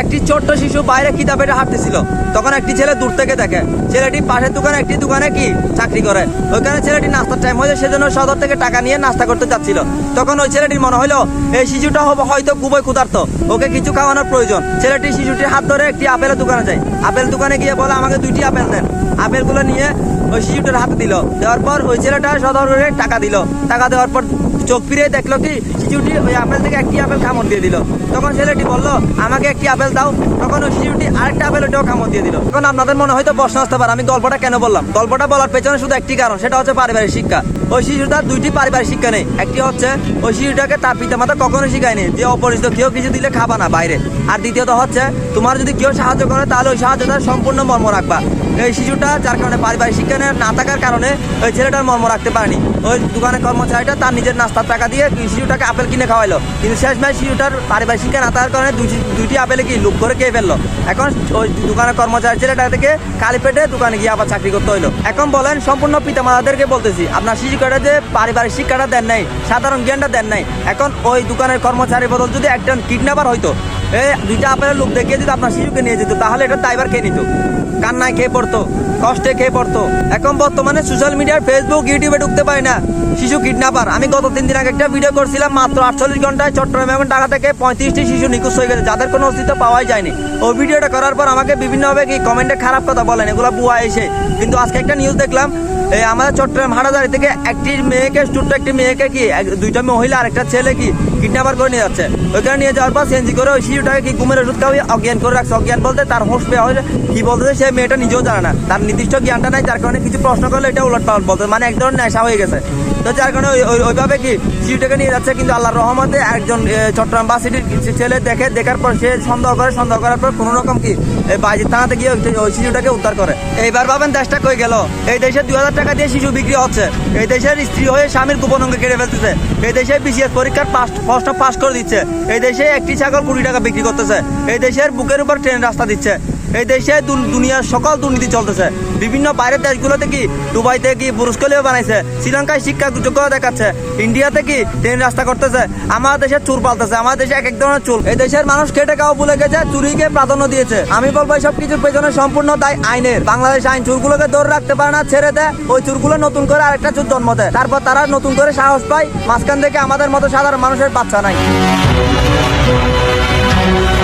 একটি ছোট্ট শিশু বাইরে পেটে হাঁটতেছিল তখন একটি ছেলে দূর থেকে দেখে। ছেলেটি পাশের দোকানে একটি দোকানে কি চাকরি করে। ওইখানে ছেলেটি নাস্তার টাইম হয়েছে, সেজন্য সদর থেকে টাকা নিয়ে নাস্তা করতে যাচ্ছিল। তখন ওই ছেলেটির মনে হলো এই শিশুটা হবে হয়তো খুবই ক্ষুধার্ত। ওকে কিছু খাওয়ানোর প্রয়োজন। ছেলেটি শিশুটির হাত ধরে একটি আপেলের দোকানে যায়। আপেল দোকানে গিয়ে বলে, আমাকে দুইটি আপেল দেন। আপেলগুলো নিয়ে ওই শিশুটার হাতে দিল। দেওয়ার পর ওই ছেলেটা সদর টাকা দিল। টাকা দেওয়ার পর চোখ ফিরে দেখল কি? শিশুটি ওই আপেল থেকে একটি আপেল কামড় দিয়ে দিল। তখন ছেলেটি বলল, আমাকে একটি আপেল দাও। তখন ওই শিশুটি আরেকটা আপেল ওটাও কামড় দিয়ে দিল। এখন আপনাদের মনে হয়তো প্রশ্ন আসতে পারে, আমি গল্পটা কেন বললাম? গল্পটা বলার পেছনে শুধু একটি কারণ, সেটা হচ্ছে পারিবারিক শিক্ষা। ওই শিশুটার দুইটি পারিবারিক শিক্ষা নেই। একটি হচ্ছে, ওই শিশুটাকে তার পিতামাতা কখনো শিখায়নি যে অপরিচিত কেউ কিছু দিলে খাবা না বাইরে। আর দ্বিতীয়ত হচ্ছে, তোমার যদি কেউ সাহায্য করে, তাহলে ওই সাহায্যটা সম্পূর্ণ মর্ম রাখবা। এই শিশুটা, যার কারণে পারিবারিক শিক্ষা নে- থাকার কারণে ওই ছেলেটার মর্ম রাখতে পারেনি। ওই দোকানের কর্মচারীটা তার নিজের নাস্তার টাকা দিয়ে শিশুটাকে আপেল কিনে খাওয়াইলো। কিন্তু শেষ ম্যাচ শিশুটার পারিবারিক শিক্ষা না থাকার কারণে দুইটি আপেলে কি লুপ করে খেয়ে ফেলল। এখন ওই দোকানের কর্মচারী ছেলেটা থেকে কালি পেটে দোকানে গিয়ে আবার চাকরি করতে হইল। এখন বলেন, সম্পূর্ণ পিতামাতাদেরকে বলতেছি, আপনার শিশুকাটা যে পারিবারিক শিক্ষাটা দেন নাই, সাধারণ জ্ঞানটা দেন নাই, এখন ওই দোকানের কর্মচারী বদল যদি একজন কিডন্যাপার হইতো দুইটা আপেলের লোক দেখিয়ে যদি আপনার শিশুকে নিয়ে যেত, তাহলে এটা দায়বার খেয়ে নিত? কান্নায় খেয়ে পড়তো, কষ্টে খেয়ে পড়তো। এখন বর্তমানে সোশ্যাল মিডিয়ার ফেসবুক ইউটিউবে ঢুকতে পারে না। শিশু কিডন্যাপার আমি গত তিন দিন আগে একটা ভিডিও করছিলাম, মাত্র আটচল্লিশ ঘন্টায় চট্টগ্রাম এবং ঢাকা থেকে পঁয়ত্রিশটি শিশু নিখোঁজ হয়ে গেছে, যাদের কোনো অস্তিত্ব পাওয়াই যায়নি। ওই ভিডিওটা করার পর আমাকে বিভিন্নভাবে কি কমেন্টে খারাপ কথা বলেন, এগুলো বুয়া এসে। কিন্তু আজকে একটা নিউজ দেখলাম এই আমাদের চট্টগ্রাম হাটাদারি থেকে একটি মেয়েকে ছোট্ট একটি মেয়েকে কি দুইটা মহিলা আর একটা ছেলে কি কিডন্যাপার করে নিয়ে যাচ্ছে। ওইখানে নিয়ে যাওয়ার পর সেঞ্জি করে ওই শিশুটাকে কি ঘুমের ওষুধ খাওয়াই? অজ্ঞান করে রাখছে। অজ্ঞান বলতে তার হোশ পেয়ে হয়েছে কি বলতেছে সেই মেয়েটা নিজেও জানে না। তার নির্দিষ্ট জ্ঞানটা নাই, যার কারণে কিছু প্রশ্ন করলে এটা উলট পালট বলতে মানে এক ধরনের নেশা হয়ে গেছে। তো যার কারণে ওই- ওই- ওইভাবে কি শিশুটাকে নিয়ে যাচ্ছে, কিন্তু আল্লাহর রহমতে একজন চট্টগ্রাম বাসিটির ছেলে দেখে দেখার পর সে সন্দেহ করে। সন্দেহ করার পর কোনো রকম কি এই বাইজির থানাতে গিয়ে ওই- শিশুটাকে উদ্ধার করে। এইবার ভাবেন দেশটা কই গেল? এই দেশে দুই হাজার টাকা দিয়ে শিশু বিক্রি হচ্ছে। এই দেশের স্ত্রী হয়ে স্বামীর গোপন অঙ্গ কেটে ফেলতেছে। এই দেশে বিসিএস পরীক্ষার পাস ফার্স্ট পাস করে দিচ্ছে। এই দেশে একটি ছাগল কুড়ি টাকা বিক্রি করতেছে। এই দেশের বুকের উপর ট্রেন রাস্তা দিচ্ছে। এই দেশে দুনিয়ার সকল দুর্নীতি চলতেছে। বিভিন্ন বাইরের দেশগুলোতে কি দুবাইতে কি বুরুস্কলিও বানাইছে। শ্রীলঙ্কায় শিক্ষা যোগ্যতা দেখাচ্ছে। ইন্ডিয়াতে কি ট্রেন রাস্তা করতেছে। আমার দেশে চুর পালতেছে। আমার দেশে এক এক ধরনের চুল। এই দেশের মানুষ খেটে খাওয়া ভুলে গেছে, চুরিকে প্রাধান্য দিয়েছে। আমি বলব সব কিছুর পেছনে সম্পূর্ণ দায় আইনের। বাংলাদেশ আইন চুরগুলোকে ধরে রাখতে পারে না, ছেড়ে দেয়। ওই চুরগুলো নতুন করে আরেকটা চুর জন্ম দেয়। তারপর তারা নতুন করে সাহস পায়। মাঝখান থেকে আমাদের মতো সাধারণ মানুষের বাচ্চা নাই। Thank you.